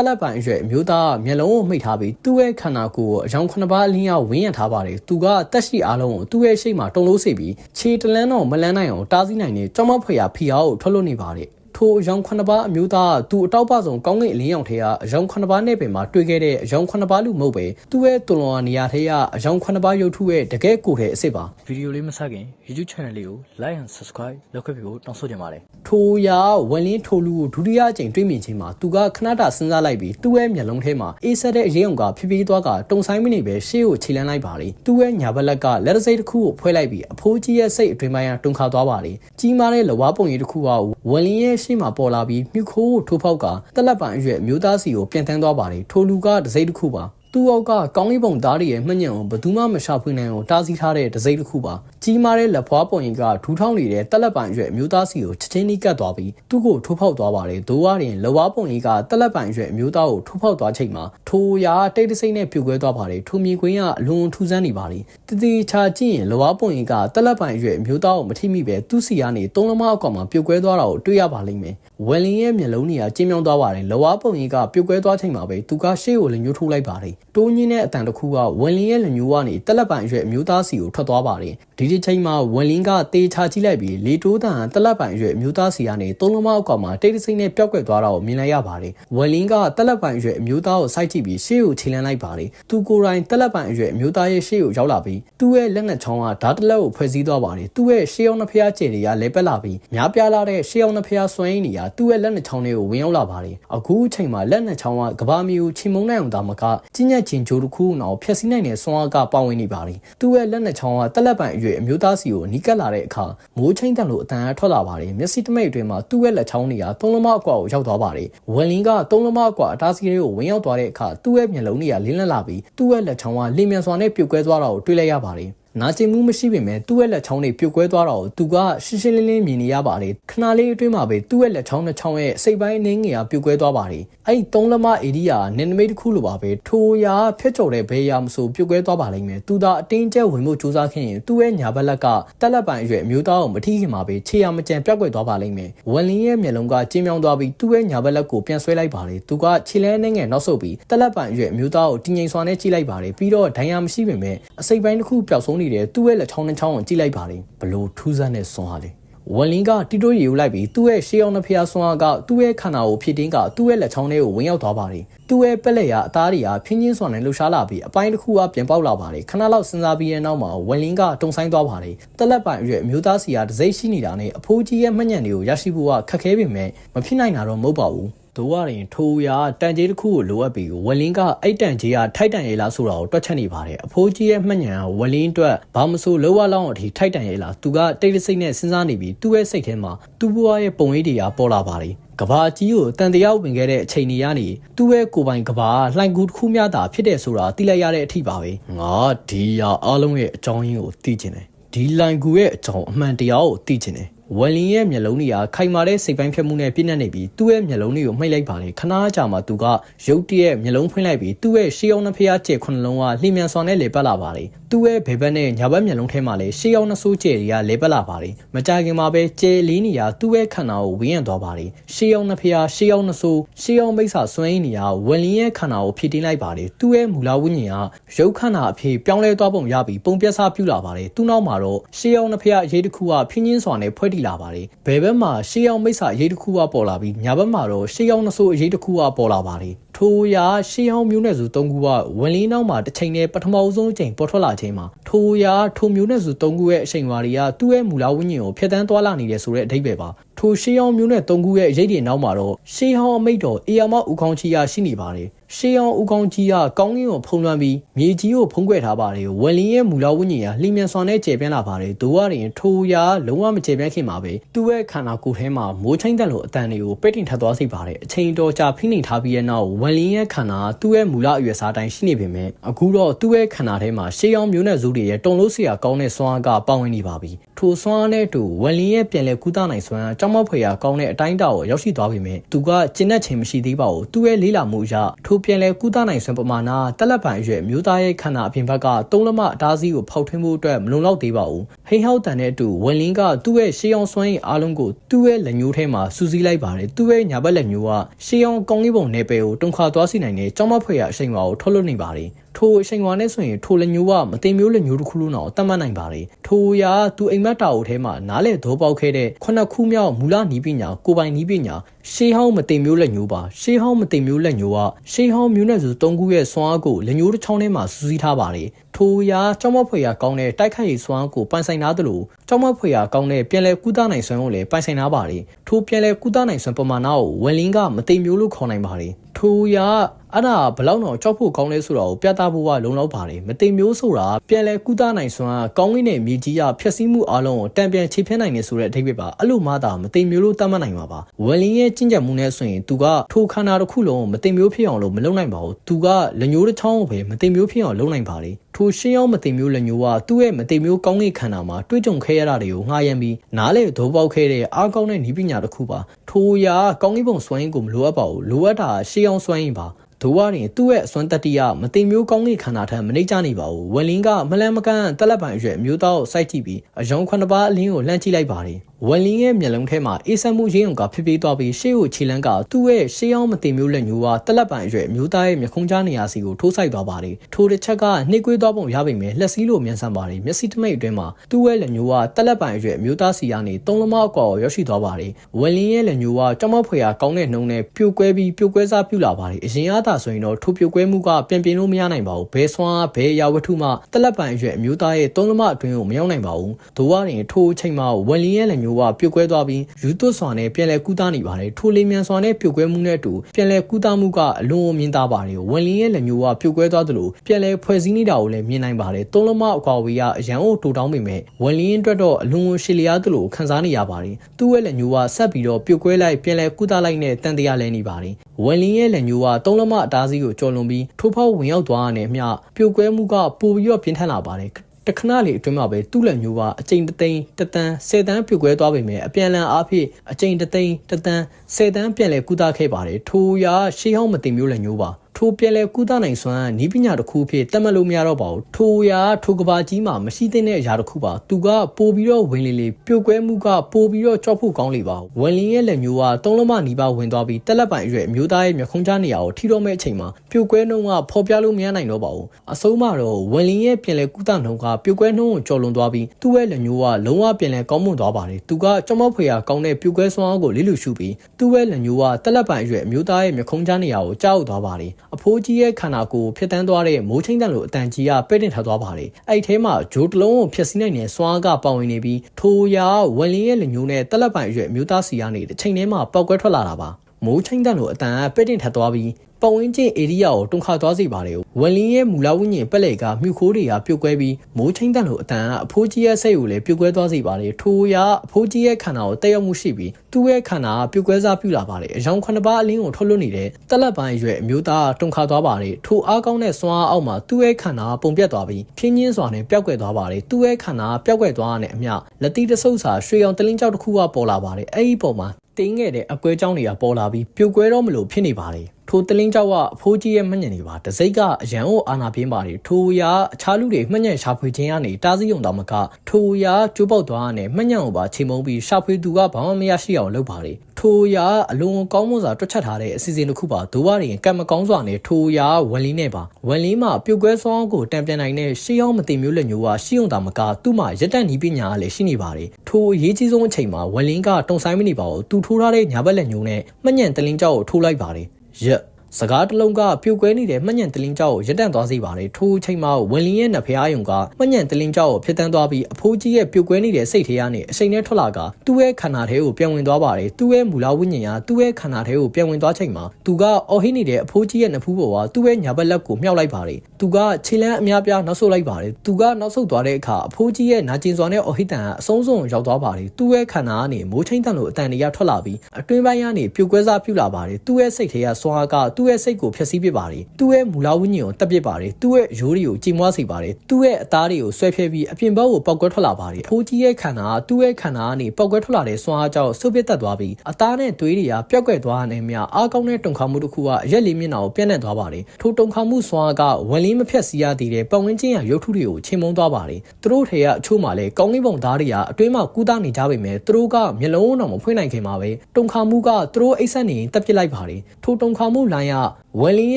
တက်လက်ပိုင်အရွယ်အမျိုးသားမျက်လုံးကိုမှိတ်ထားပြီးသူ့ရဲ့ခန္ဓာကိုယ်ကိုအယောင်ခုနှစ်ပါးအလင်းရောက်ဝင်းရံထားပါတယ်သူကတက်ရှိအားလုံးကိုသူ့ရဲ့ရှိမှတုံလို့စေပြီးခြေတလန်းတော့မလန်းနိုင်အောင်တားဆီးနိုင်တဲ့ကြောမဖွေရဖီအားကိုထွက်လို့နေပါတယ် ထိုအယောင်ခုနှစ်ပါးအမျိုးသားသူအတောက်ပဆုံးကောင်းကင်အလင်းရောင်ထဲကအယောင်ခုနှစ်ပါးနဲ့ပင်မှာတွေ့ခဲ့တဲ့အယောင်ခုနှစ်ပါးလူမဟုတ်ပဲသူ့ရဲ့တွလွန်အားနေရာထဲကအယောင်ခုနှစ်ပါးရုပ်ထုရဲ့တကယ်ကိုယ်ထဲအစ်စ်ပါဗီဒီယိုလေးမစခင် YouTube channel လေးကို like and subscribe လုပ်ခဲ့ပြီးဖို့တောင်းဆိုချင်ပါတယ်ထိုရာဝန်လင်းထိုလူကိုဒုတိယအကြိမ်တွေ့မြင်ခြင်းမှာသူကခဏတာစဉ်းစားလိုက်ပြီးသူ့ရဲ့မျက်လုံးထဲမှာအေးဆက်တဲ့အရေးအုံကဖြည်းဖြည်းသွားကတုံဆိုင်မနေပဲရှေ့ကိုခြေလန်းလိုက်ပါလေသူ့ရဲ့ညာဘက်လက်ကလက်တစိတ်တစ်ခုကိုဖွဲလိုက်ပြီးအဖိုးကြီးရဲ့စိတ်အတွင်းပိုင်းကတုန်ခါသွားပါလေကြီးမားတဲ့လဝါပုံရိပ်တစ်ခုကဝန်လင်းရဲ့ရှေ့မှာပေါ်လာပြီးမြုခိုးကိုထိုးဖောက်ကတက်လက်ပံအရွယ်အမျိုးသားစီကိုပြန်တန်းသွားပါလေထိုလူကတစိတ်တစ်ခုပါ သူ့အောက်ကကောင်းလေးပုံသားတွေရဲ့မှညံအောင်ဘယ်သူမှမရှာဖွေနိုင်အောင်တားဆီးထားတဲ့ဒစိမ့်တစ်ခုပါကြီးမားတဲ့လက်ဖွားပုံရင်ကဒူးထောင်းနေတဲ့တက်လက်ပံရွက်အမျိုးသားစီကိုချက်ချင်းနီးကတ်သွားပြီးသူ့ကိုထိုးဖောက်သွားပါတယ်ဒိုးဝရင်လက်ဝါးပုံရင်ကတက်လက်ပံရွက်အမျိုးသားကိုထိုးဖောက်သွားချိန်မှာထိုရာတိတ်တဆိတ်နဲ့ပြိုကွဲသွားပါတယ်ထိုမြေခွင်းကအလွန်ထူးဆန်းနေပါလေတတိချာကြည့်ရင်လက်ဝါးပုံရင်ကတက်လက်ပံရွက်အမျိုးသားကိုမထိမိပဲသူ့စီကနေသုံးလမအကောင်မှာပြိုကွဲသွားတာကိုတွေ့ရပါလိမ့်မယ်ဝယ်လင်ရဲ့မျက်လုံးတွေကကျင်းမြောင်းသွားပါတယ်လက်ဝါးပုံရင်ကပြိုကွဲသွားချိန်မှာပဲသူကရှေ့ကိုလည်းညှိုးထိုးလိုက်ပါတယ်တိုးညင်းတဲ့အတန်တစ်ခုကဝန်လင်းရဲ့လက်ညှိုးကနေတက်လက်ပံအရွယ်အမျိုးသားစီကိုထွက်သွားပါတယ်ဒီဒီချိန်မှာဝန်လင်းကတေချာကြည့်လိုက်ပြီးလေတိုးတန်တက်လက်ပံအရွယ်အမျိုးသားစီကနေသုံးလုံးမအောက်ကမှာတိတ်တဆိတ်နဲ့ပျောက်ကွယ်သွားတာကိုမြင်လိုက်ရပါတယ်ဝန်လင်းကတက်လက်ပံအရွယ်အမျိုးသားကိုစိုက်ကြည့်ပြီးရှေ့ကိုခြေလန်းလိုက်ပါတယ်သူကိုယ်တိုင်တက်လက်ပံအရွယ်အမျိုးသားရဲ့ရှေ့ကိုရောက်လာပြီးသူ့ရဲ့လက်နက်ချောင်းကဓာတ်တလက်ကိုဖွဲ့စည်းသွားပါတယ်သူ့ရဲ့ရှေ့အောင်နှစ်ဖျားကျယ်တွေကလဲပက်လာပြီးများပြားလာတဲ့ရှေ့အောင်နှစ်ဖျားစွမ်းရင်းနေရသူ့ရဲ့လက်နက်ချောင်းတွေကိုဝင်ရောက်လာပါတယ်အခုအချိန်မှာလက်နက်ချောင်းကကဘာမီကိုချီမုံနိုင်အောင်ဒါမကကြီးညက်ချင်းဂျိုတစ်ခုနောက်ဖျက်ဆီးနိုင်တဲ့ဆွမ်းအားကပါဝင်နေပါတယ်သူ့ရဲ့လက်နက်ချောင်းကတက်လက်ပံအရွယ်အမျိုးသားစီကိုနီးကပ်လာတဲ့အခါမိုးချင်းတန်လိုအတန်အထွက်လာပါတယ်မျက်စိတမိတ်အတွင်းမှာသူ့ရဲ့လက်ချောင်းတွေကသုံးလုံးမအကွာကိုရောက်သွားပါတယ်ဝန်လင်းကသုံးလုံးမအကွာအတားစီးတွေကိုဝင်ရောက်သွားတဲ့အခါသူ့ရဲ့မျက်လုံးတွေကလင်းလက်လာပြီးသူ့ရဲ့လက်ချောင်းကလင်းမြန်စွာနဲ့ပြုတ်ကွဲသွားတာကိုတွေ့လိုက်ရပါတယ် နာကျင်မှုမရှိပေမဲ့သူ့ရဲ့လက်ချောင်းတွေပြုတ်ကွဲသွားတာကိုသူကရှင်းရှင်းလင်းလင်းမြင်နေရပါတယ်ခဏလေးအတွင်းမှာပဲသူ့ရဲ့လက်ချောင်းနှစ်ချောင်းရဲ့စိတ်ပိုင်းအနှင်းငယ်ကပြုတ်ကွဲသွားပါတယ်အဲ့ဒီသုံးလက်မအေဒီယာနင်နမိတ်တစ်ခုလိုပါပဲထိုရာဖျက်ကျော်တဲ့ဘဲရာမဆိုပြုတ်ကွဲသွားပါလိမ့်မယ်သူသာအတင်းကျပ်ဝင်မှုစူးစမ်းခင်ရင်သူ့ရဲ့ညာဘက်လက်ကတက်လက်ပိုင်အရွယ်အမျိုးသားကိုမထိခင်မှာပဲခြေရမကြံပြောက်ကွယ်သွားပါလိမ့်မယ်ဝန်လင်းရဲ့မျက်လုံးကကျင်းမြောင်းသွားပြီးသူ့ရဲ့ညာဘက်လက်ကိုပြန်ဆွဲလိုက်ပါတယ်သူကခြေလဲနှင်းငယ်နောက်ဆုတ်ပြီးတက်လက်ပိုင်အရွယ်အမျိုးသားကိုတင်းငိမ်စွာနဲ့ကြည့်လိုက်ပါတယ်ပြီးတော့ဒဏ်ရာမရှိပေမဲ့အစိပ်ပိုင်းတစ်ခုပျောက်ဆုံးနေတဲ့သူ့ရဲ့လက်ချောင်းနှချောင်းကိုကြည့်လိုက်ပါတယ်ဘလို့ထူးဆန်းတဲ့ဆွမ်းဟာလေဝန်လင်းကတီတိုရီယူလိုက်ပြီးသူ့ရဲ့ရှေးအောင်နှဖျားဆွမ်းအားကသူ့ရဲ့ခန္ဓာကိုဖြစ်တင်းကသူ့ရဲ့လက်ချောင်းထဲကိုဝင်ရောက်သွားပါတယ်သူ့ရဲ့ပက်လက်ရအသားတွေကဖြင်းချင်းစွာနဲ့လှူရှားလာပြီးအပိုင်းတစ်ခုကပြန်ပေါက်လာပါတယ်ခဏလောက်စဉ်းစားပြီးတဲ့နောက်မှာဝန်လင်းကတုံဆိုင်သွားပါတယ်တက်လက်ပိုင်အရွယ်အမျိုးသားစီကဒစိမ့်ရှိနေတာနဲ့အဖိုးကြီးရဲ့မှတ်ညံတွေကိုရရှိဖို့ကခက်ခဲပေမဲ့မဖြစ်နိုင်တာတော့မဟုတ်ပါဘူး ဒိုးရရင်ထိုးရတန်ကြေးတစ်ခုကိုလိုအပ်ပြီးဝလင်းကအဲ့တန်ကြေးကထိုက်တန်ရဲလားဆိုတာကိုတွက်ချက်နေပါတယ်အဖိုးကြီးရဲ့မှတ်ဉာဏ်ကဝလင်းအတွက်ဘာမဆိုလောဝလောင်းအထိထိုက်တန်ရဲလားသူကတိတ်တဆိတ်နဲ့စဉ်းစားနေပြီးသူ့ရဲ့စိတ်ထဲမှာသူ့ဘဝရဲ့ပုံရိပ်တွေကပေါ်လာပါတယ်ကဘာကြီးကိုတန်တရားဝင်ခဲ့တဲ့အချိန်ကြီးကနေသူ့ရဲ့ကိုယ်ပိုင်ကဘာလှိုင်ကူတစ်ခုမျှတာဖြစ်တယ်ဆိုတာသိလိုက်ရတဲ့အထိပါပဲငါဒီရာအားလုံးရဲ့အကြောင်းရင်းကိုသိချင်တယ်ဒီလှိုင်ကူရဲ့အကြောင်းအမှန်တရားကိုသိချင်တယ် ဝယ်လင်းရဲ့မျက်လုံးတွေကခိုင်မာတဲ့စိတ်ပိုင်းဖြတ်မှုနဲ့ပြည့်နှက်နေပြီးသူ့ရဲ့မျက်လုံးတွေကိုမှိတ်လိုက်ပါလေခဏကြာမှသူကရုတ်တရက်မျက်လုံးဖွင့်လိုက်ပြီးသူ့ရဲ့ရှေးအောင်နှဖျားကျဲခုနှလုံးကလှိမြန်စွာနဲ့လေပတ်လာပါလေသူ့ရဲ့ဘေဘက်နဲ့ညာဘက်မျက်လုံးထဲမှာလည်းရှေးအောင်နှဆိုးကျဲတွေကလေပတ်လာပါလေမကြခင်မှာပဲကျဲလေးနေရသူ့ရဲ့ခန္ဓာကိုဝင်းရံသွားပါလေရှေးအောင်နှဖျားရှေးအောင်နှဆိုးရှေးအောင်မိတ်ဆာစွမ်းရင်းနေရဝယ်လင်းရဲ့ခန္ဓာကိုဖြည့်တင်းလိုက်ပါလေသူ့ရဲ့မူလဝိညာဉ်ကရုပ်ခန္ဓာအဖြစ်ပြောင်းလဲသွားပုံရပြီးပုံပြတ်စားပြုလာပါလေသူ့နောက်မှာတော့ရှေးအောင်နှဖျားအရေးတစ်ခုကဖြင်းချင်းစွာနဲ့ဖွဲ့တည်လာပါလေဘယ်ဘက်မှာရှေးအောင်မိတ်ဆာအရေးတစ်ခုကပေါ်လာပြီးညာဘက်မှာတော့ရှေးအောင်နှဆိုးအရေးတစ်ခုကပေါ်လာပါလေထိုရာရှေးအောင်မျိုးနွယ်စု၃ခုကဝင်လင်းနောက်မှာတစ်ချိန်နဲ့ပထမအဆုံးအချိန်ပေါ်ထွက်လာခြင်းမှာထိုရာထိုမျိုးနွယ်စု၃ခုရဲ့အချိန်ဝါတွေကသူ့ရဲ့မူလဝိညာဉ်ကိုဖျက်ဆီးသွားလာနေတယ်ဆိုတဲ့အဓိပ္ပာယ်ပါထိုရှေးအောင်မျိုးနွယ်၃ခုရဲ့ရိတ်တွေနောက်မှာတော့ရှေးအောင်အမိတ်တော်အေယာမဦးခေါင်းချီရရှိနေပါတယ် ရှေးအောင်ဦးကောင်းကြီးကကောင်းကင်ကိုဖုံးလွှမ်းပြီးမြေကြီးကိုဖုံးကွယ်ထားပါတယ်ဝယ်လင်းရဲ့မူလဝိညာဉ်ကလှိမြန်စွာနဲ့ကျေပြန့်လာပါတယ်ဒိုးရရင်ထိုးရာလုံးဝမကျေပြန့်ခင်မှာပဲသူ့ရဲ့ခန္ဓာကိုယ်ထဲမှာမိုးချိုင်းတက်လို့အတန်တွေကိုပိတ်တင်ထပ်သွားစေပါတယ်အချိန်တော်ကြာဖိနှိပ်ထားပြီးတဲ့နောက်ဝယ်လင်းရဲ့ခန္ဓာသူ့ရဲ့မူလအရွယ်စားတိုင်းရှိနေပေမဲ့အခုတော့သူ့ရဲ့ခန္ဓာထဲမှာရှေးအောင်မျိုးနွယ်စုတွေရဲ့တုံလို့စရာကောင်းတဲ့စွမ်းအားကပါဝင်နေပါပြီထိုစွမ်းအားနဲ့တူဝယ်လင်းရဲ့ပြန်လဲကူးတာနိုင်စွမ်းအားကြောမဖွေရာကောင်းတဲ့အတိုင်းအတာကိုရောက်ရှိသွားပေမဲ့သူကကျင့်တဲ့ချိန်မရှိသေးပါဘူးသူရဲ့လေးလာမှုအရထိုပြန်လဲကုသနိုင်စွမ်းပမာဏတက်လက်ပံအရွယ်မျိုးသားရဲ့ခန္ဓာအပြင်ဘက်ကသုံးလက်မအတားစီးကိုဖောက်ထွင်းဖို့အတွက်မလုံလောက်သေးပါဘူးဟိဟောက်တန်တဲ့အတူဝန်လင်းကသူ့ရဲ့ရှေးအောင်စွမ်းရည်အားလုံးကိုသူ့ရဲ့လက်ညှိုးထဲမှာစူးစီးလိုက်ပါတယ်သူ့ရဲ့ညာဘက်လက်ညှိုးကရှေးအောင်ကောင်းလေးပုံနယ်ပယ်ကိုတုံခါသွားစီနိုင်တဲ့ကြောင်းမဖွေရာအချိန်ပါကိုထုတ်လွှတ်နေပါတယ် ထိုအချိန်ဝါနဲ့ဆိုရင်ထိုလက်ညိုးကမတင်မျိုးလက်ညိုးတစ်ခုလုံးတော့တတ်မှတ်နိုင်ပါလေထိုရာသူအိမ်မက်တာအိုထဲမှာနားလေသဘောပေါက်ခဲ့တဲ့ခုနှစ်ခုမြောက်မူလနီးပညာကိုပိုင်နီးပညာရှေးဟောင်းမတင်မျိုးလက်ညိုးပါရှေးဟောင်းမတင်မျိုးလက်ညိုးကရှေးဟောင်းမျိုးနွယ်စု၃ခုရဲ့စွမ်းအားကိုလက်ညိုးတစ်ချောင်းထဲမှာစူးစီးထားပါလေထိုရာကြောင်းမဖွေရာကောင်းတဲ့တိုက်ခိုက်ရေးစွမ်းအားကိုပိုင်ဆိုင်ထားသလိုကြောင်းမဖွေရာကောင်းတဲ့ပြန်လည်ကုသနိုင်စွမ်းကိုလည်းပိုင်ဆိုင်ထားပါလေထိုပြန်လည်ကုသနိုင်စွမ်းပမာဏကိုဝယ်လင်းကမတင်မျိုးလို့ခေါ်နိုင်ပါလေထိုရာ အဲ့ဒါဘလောက်တော့ကြောက်ဖို့ကောင်းလဲဆိုတာကိုပြသဖို့ကလုံလောက်ပါတယ်မသိမျိုးဆိုတာပြန်လဲကုသနိုင်စွမ်းကောင်းကင်းတဲ့မြေကြီးရဖြည့်ဆည်းမှုအလုံးကိုတံပြန်ခြေဖြတ်နိုင်နေဆိုတဲ့အဓိပ္ပာယ်ပါအဲ့လိုမှသာမသိမျိုးလို့သတ်မှတ်နိုင်မှာပါဝယ်လင်းရဲ့ကျင့်ကြံမှုနဲ့ဆိုရင်သူကထိုခန္ဓာတစ်ခုလုံးကိုမသိမျိုးဖြစ်အောင်လို့မလုပ်နိုင်ပါဘူးသူကလက်ညိုးတစ်ချောင်းကိုပဲမသိမျိုးဖြစ်အောင်လုပ်နိုင်ပါလေထိုရှင်းအောင်မသိမျိုးလက်ညိုးကသူ့ရဲ့မသိမျိုးကောင်းကင်ခန္ဓာမှာတွေးကြုံခဲ့ရတာတွေကိုငှားရမ်းပြီးနားလေသဘောပေါက်ခဲ့တဲ့အားကောင်းတဲ့ဤပညာတစ်ခုပါထိုရာကောင်းကင်ပုံစွမ်းရင်းကိုမလိုအပ်ပါဘူးလိုအပ်တာရှင်းအောင်စွမ်းရင်းပါ ဒိုဝါရင်သူ့ရဲ့အစွမ်းတတိယမသိမျိုးကောင်းကင်ခန္ဓာထက်မနှိမ့်ချနိုင်ပါဘူးဝယ်လင်းကမလန်မကန်းတက်လက်ပိုင်အရွယ်မျိုးသားကိုစိုက်ကြည့်ပြီးအယောင်ခုနှစ်ပါးအလင်းကိုလှမ်းကြည့်လိုက်ပါတယ် ဝယ်လင်းရဲ့မျက်လုံးထဲမှာအေးဆက်မှုရင်းုံကဖြစ်ပြီးသွားပြီးရှေ့ကိုခြေလန်းကသူ့ရဲ့ရှေးအောင်မသိမျိုးလက်ညိုးကတက်လက်ပိုင်အရွယ်မျိုးသားရဲ့မျက်ခုံးကြားနေရာစီကိုထိုးဆိုင်သွားပါတယ်ထိုတစ်ချက်ကနှိကွေးသွားပုံရပေမဲ့လက်စည်းလိုမြန်ဆန်ပါတယ်မျက်စိတမိတ်အတွင်းမှာသူ့ရဲ့လက်ညိုးကတက်လက်ပိုင်အရွယ်မျိုးသားစီကနေသုံးလမအကွာကိုရောက်ရှိသွားပါတယ်ဝယ်လင်းရဲ့လက်ညိုးကကြောက်မောက်ဖွေရာကောင်းတဲ့နှုံနဲ့ပြိုကွဲပြီးပြိုကွဲစားပြူလာပါတယ်အရင်အားသာဆိုရင်တော့ထိုပြိုကွဲမှုကပြန်ပြင်းလို့မရနိုင်ပါဘူးဘဲဆွမ်းဘဲရာဝတ္ထုမှတက်လက်ပိုင်အရွယ်မျိုးသားရဲ့သုံးလမအတွင်းကိုမရောက်နိုင်ပါဘူးဒိုဝါရင်ထိုအချိန်မှာဝယ်လင်းရဲ့လက်ညိုးကပြိုကွဲသွားပြီးယူသွတ်စွာနဲ့ပြန်လည်ကူးသားနေပါတယ်ထိုလေးမြန်စွာနဲ့ပြုတ်ကွဲမှုနဲ့အတူပြန်လည်ကူးသားမှုကအလွန်အမြင့်သားပါတယ်ဝန်လင်းရဲ့လက်မျိုးကပြုတ်ကွဲသွားသလိုပြန်လည်ဖွဲ့စည်းနေတာကိုလည်းမြင်နိုင်ပါတယ်သုံးလမအကွာဝေးကအရန်အိုတိုတောင်းပေမဲ့ဝန်လင်းအတွက်တော့အလွန်ရှည်လျားသလိုခံစားနေရပါတယ်သူ့ရဲ့လက်မျိုးကဆက်ပြီးတော့ပြုတ်ကွဲလိုက်ပြန်လည်ကူးသားလိုက်နဲ့တန်တရားလဲနေပါတယ်ဝန်လင်းရဲ့လက်ညိုးကသုံးလမအတားစီးကိုကျော်လွန်ပြီးထိုးဖောက်ဝင်ရောက်သွားတဲ့အမျှပြိုကွဲမှုကပိုပြီးတော့ပြင်းထန်လာပါတယ် တခဏလေးအတွင်းမှာပဲသူ့လက်မျိုးကအကြိမ်တသိန်းတသန်းဆယ်တန်းပြုတ်ကွဲသွားပေမဲ့အပြန်လန်အားဖြင့်အကြိမ်တသိန်းတသန်းဆယ်တန်းပြန်လည်ကူးသားခဲ့ပါတယ်ထိုရာရှေးဟောင်းမတင်မျိုးလက်မျိုးပါ ထိုပြန်လဲကုသနိုင်စွမ်းနီးပညာတစ်ခုဖြစ်တတ်မှတ်လို့မရတော့ပါဘူးထိုရာထိုကဘာကြီးမှာမရှိသင့်တဲ့အရာတစ်ခုပါသူကပို့ပြီးတော့ဝင်လေလေပြုတ်ကွဲမှုကပို့ပြီးတော့ကြောက်ဖို့ကောင်းလေပါဝင်လင်းရဲ့လက်မျိုးကသုံးလမနီးပါဝင်သွားပြီးတက်လက်ပိုင်အရွယ်အမျိုးသားရဲ့မျက်ခုံးချနေရာကိုထိတော့မဲ့အချိန်မှာပြုတ်ကွဲနှုံးကဖော်ပြလို့မရနိုင်တော့ပါဘူးအဆုံးမှာတော့ဝင်လင်းရဲ့ပြန်လဲကုသနှုံးကပြုတ်ကွဲနှုံးကိုကျော်လွန်သွားပြီးသူ့ရဲ့လက်မျိုးကလုံးဝပြန်လဲကောင်းမွန်သွားပါတယ်သူကကြောက်မောက်ဖွေရာကောင်းတဲ့ပြုတ်ကွဲစွမ်းအားကိုလိလူရှုပြီးသူ့ရဲ့လက်မျိုးကတက်လက်ပိုင်အရွယ်အမျိုးသားရဲ့မျက်ခုံးချနေရာကိုကြောက်သွားပါတယ်အဖိုးကြီးရဲ့ခန္ဓာကိုယ်ဖြစ်တန်းသွားတဲ့မိုးချင်းတန်လိုအတန်ကြီးကပဲ့တင်ထားသွားပါတယ်။အဲ့ထဲမှာဂျိုးတလုံးကိုဖျက်ဆီးနိုင်တဲ့စွားကပေါဝင်နေပြီးထိုရာဝန်လင်းရဲ့လက်ညိုးနဲ့တက်လက်ပိုင်ရွယ်မျိုးသားစီကနေတစ်ချိန်ထဲမှာပောက်ကွဲထွက်လာတာပါ။မိုးချင်းတန်လိုအတန်ကပဲ့တင်ထပ်သွားပြီး ပတ်ဝန်းကျင်ဧရိယာကိုတုန်ခါသွားစေပါတယ်။ဝန်လင်းရဲ့မူလဝိညာဉ်ပက်လေကမြုပ်ခိုးတွေကပြုတ်ကွဲပြီးမိုးချင်းတန်လိုအတန်ကအဖိုးကြီးရဲ့စိတ်ကိုလည်းပြုတ်ကွဲသွားစေပါတယ်။ထိုအရာအဖိုးကြီးရဲ့ခန္ဓာကိုတက်ရောက်မှုရှိပြီးသူ့ရဲ့ခန္ဓာကပြုတ်ကွဲစားပြုလာပါတယ်။အယောင်ခုနှစ်ပါးအလင်းကိုထုတ်လွှတ်နေတဲ့တက်လက်ပိုင်းရွယ်အမျိုးသားတုန်ခါသွားပါတယ်။ထိုအားကောင်းတဲ့စွမ်းအားအောက်မှာသူ့ရဲ့ခန္ဓာပုံပြတ်သွားပြီးဖြင်းချင်းစွာနဲ့ပျောက်ကွယ်သွားပါတယ်။သူ့ရဲ့ခန္ဓာပျောက်ကွယ်သွားတဲ့အမျှလက်တိတဆုပ်စာရွှေရောင်တလင်းကြောက်တစ်ခုကပေါ်လာပါတယ်။အဲဒီပုံမှာတင်းငယ်တဲ့အကွဲကြောင်းတွေကပေါ်လာပြီးပြုတ်ကွဲတော့မလို့ဖြစ်နေပါတယ်။ ထိုတလင်းကြောက်ကအဖိုးကြီးရဲ့မှညံနေပါတစိမ့်ကအရန်အိုအာနာပြင်းပါတယ်ထိုရာအခြားလူတွေမှညံရှာဖွေခြင်းကနေတားစီးုံတော်မကထိုရာကျိုးပေါက်သွားတဲ့မှညံကိုပါချိန်မုံပြီးရှာဖွေသူကဘာမှမရရှိအောင်လုပ်ပါတယ်ထိုရာအလွန်ကောင်းမွန်စွာတွက်ချက်ထားတဲ့အစီအစဉ်တစ်ခုပါဒိုးဝရင်ကံမကောင်းစွာနဲ့ထိုရာဝန်လင်းနဲ့ပါဝန်လင်းမှာပြုတ်ကွဲဆောင်းကိုတံပြန်နိုင်တဲ့ရှေးအောင်မသိမျိုးလက်ညိုးကရှေးုံတော်မကသူ့မှာရက်တက်နီးပညာကလည်းရှိနေပါတယ်ထိုအရေးကြီးဆုံးအချိန်မှာဝန်လင်းကတုံဆိုင်မနေပါဘူးသူထိုးထားတဲ့ညာဘက်လက်ညိုးနဲ့မှညံတလင်းကြောက်ကိုထိုးလိုက်ပါတယ်ရက် စကားတလုံးကပြုတ်ကွဲနေတဲ့မှညံတလင်းကြောက်ကိုရပ်တန့်သွားစေပါတယ်ထိုအချိန်မှာဝင်လင်းရဲ့နဖျားယုံကမှညံတလင်းကြောက်ကိုဖြစ်တန်းသွားပြီးအဖိုးကြီးရဲ့ပြုတ်ကွဲနေတဲ့စိတ်ထဲကနေအချိန်နဲ့ထွက်လာကသူ့ရဲ့ခန္ဓာထဲကိုပြန်ဝင်သွားပါတယ်သူ့ရဲ့မူလဝိညာဉ်ကသူ့ရဲ့ခန္ဓာထဲကိုပြန်ဝင်သွားချိန်မှာသူကအော်ဟိနေတဲ့အဖိုးကြီးရဲ့နဖူးပေါ်ကသူ့ရဲ့ညာဘက်လက်ကိုမြှောက်လိုက်ပါတယ်သူကခြေလမ်းအများပြားနောက်ဆုတ်လိုက်ပါတယ်သူကနောက်ဆုတ်သွားတဲ့အခါအဖိုးကြီးရဲ့နာကျင်စွာနဲ့အော်ဟိတန်ကအဆုံးစုံရောက်သွားပါတယ်သူ့ရဲ့ခန္ဓာကနေမိုးချင်းတန်လိုအတန်တွေကထွက်လာပြီးအတွင်းပိုင်းကနေပြုတ်ကွဲစားပြုတ်လာပါတယ်သူ့ရဲ့စိတ်ထဲကစွာကသူ့သူ့ရဲ့စိတ်ကိုဖျက်ဆီးပစ်ပါတယ်သူ့ရဲ့မူလဝိညာဉ်ကိုတပ်ပစ်ပါတယ်သူ့ရဲ့ရိုးတွေကိုကြည်မွားစေပါတယ်သူ့ရဲ့အသားတွေကိုဆွဲဖြဲပြီးအပြင်ဘက်ကိုပောက်ကွဲထွက်လာပါတယ်ဖိုးကြီးရဲ့ခန္ဓာကသူ့ရဲ့ခန္ဓာကနေပောက်ကွဲထွက်လာတဲ့စွမ်းအားကြောင့်ဆုပ်ပစ်တက်သွားပြီးအသားနဲ့သွေးတွေကပျောက်ကွယ်သွားတဲ့မြအားကောင်းတဲ့တုန်ခါမှုတစ်ခုကအရက်လေးမျက်နှာကိုပြန့်နှံ့သွားပါတယ်ထိုတုန်ခါမှုစွမ်းအားကဝင်လင်းမဖြတ်စီရသေးတဲ့ပတ်ဝန်းကျင်ရရုပ်ထုတွေကိုချိန်မုံသွားပါတယ်သူတို့ထေကအချို့မှလည်းကောင်းကင်ဘုံသားတွေကအတွင်းမှာကူးသားနေကြပေမဲ့သူတို့ကမျက်လုံးတော့မဖွင့်နိုင်ခင်မှာပဲတုန်ခါမှုကသူတို့အိတ်ဆက်နေရင်တက်ပစ်လိုက်ပါတယ်ထိုတုန်ခါမှုလိုင်းကဝယ်လင်း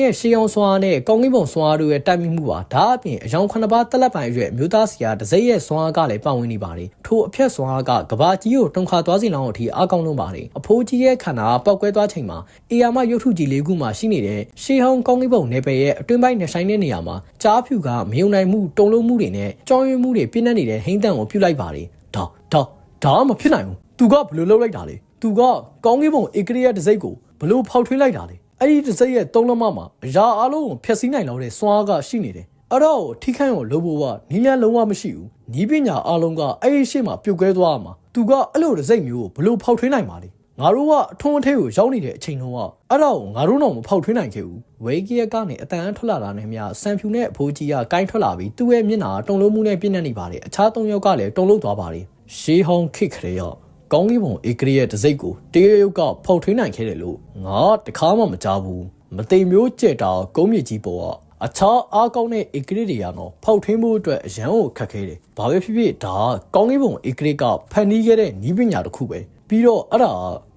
ရဲ့ရှေးအောင်စွာနဲ့ကောင်းကင်ဘုံစွာတို့ရဲ့တိုက်မိမှုပါဒါအပြင်အယောင်ခုနှစ်ပါးတက်လက်ပိုင်ရွက်မျိုးသားစီယာဒစိရဲ့စွာကလည်းပတ်ဝန်းနေပါတယ်ထိုအဖြက်စွာကကဘာကြီးကိုတုန်ခါသွားစီလောင်းအထိအားကောင်းလုံးပါတယ်အဖိုးကြီးရဲ့ခန္ဓာပောက်ကွဲသွားချိန်မှာအေယာမရုပ်ထုကြီးလေးခုမှရှိနေတဲ့ရှေးဟောင်းကောင်းကင်ဘုံနယ်ပယ်ရဲ့အတွင်းပိုင်းနဲ့ဆိုင်တဲ့နေရာမှာကြားဖြူကမယုံနိုင်မှုတုံလုံးမှုတွေနဲ့ကြောင်းရွံ့မှုတွေပြင်းနေတဲ့ဟိန်းတန်ကိုပြုတ်လိုက်ပါတယ်ဒါဒါဒါမှမဖြစ်နိုင်ဘူးသူကဘယ်လိုလုပ်လိုက်တာလဲသူကကောင်းကင်ဘုံဧကရိယတစိ့ကိုဘယ်လိုဖောက်ထွင်းလိုက်တာလဲ အဲ့ဒီတစိ့ရဲ့သုံးလက်မမှာအရာအလုံးကိုဖျက်ဆီးနိုင်လောက်တဲ့စွမ်းအားကရှိနေတယ်အဲ့တော့ထိခိုက်အောင်လုပ်ဖို့ကနီးလန်းလုံးဝမရှိဘူးနီးပညာအလုံးကအဲ့ဒီရှေ့မှာပြုတ်ကွဲသွားမှာသူကအဲ့လိုတစိ့မျိုးကိုဘယ်လိုဖောက်ထွင်းနိုင်မှာလဲငါတို့ကအထွန်းအထဲကိုရောက်နေတဲ့အချိန်လုံးကအဲ့ဒါကိုငါတို့တော့မဖောက်ထွင်းနိုင်ခဲ့ဘူးဝေးကီယက်ကနေအတန်ထွက်လာတာနဲ့မြဆန်ဖြူနဲ့အဖိုးကြီးကကိုင်းထွက်လာပြီးသူ့ရဲ့မျက်နှာတုံလုံးမှုနဲ့ပြည့်နေနေပါတယ်အခြားသုံးယောက်ကလည်းတုံလုံးသွားပါတယ်ရှေးဟောင်းခိခရေရော ကောင်းကင်ဘုံဧကရီရဲ့တစိ့ကိုတေးရုပ်ကဖောက်ထွင်းနိုင်ခဲ့တယ်လို့ငါတခါမှမကြားဘူးမသိမျိုးကြက်တာကုန်းမြင့်ကြီးပေါ်ကအခြားအားကောင်းတဲ့ဧကရီတွေကတော့ဖောက်ထွင်းမှုအတွက်အရန်ကိုခက်ခဲတယ်။ဘာပဲဖြစ်ဖြစ်ဒါကောင်းကင်ဘုံဧကရီကဖန်တီးခဲ့တဲ့နီးပညာတစ်ခုပဲ။ပြီးတော့အဲ့ဒါ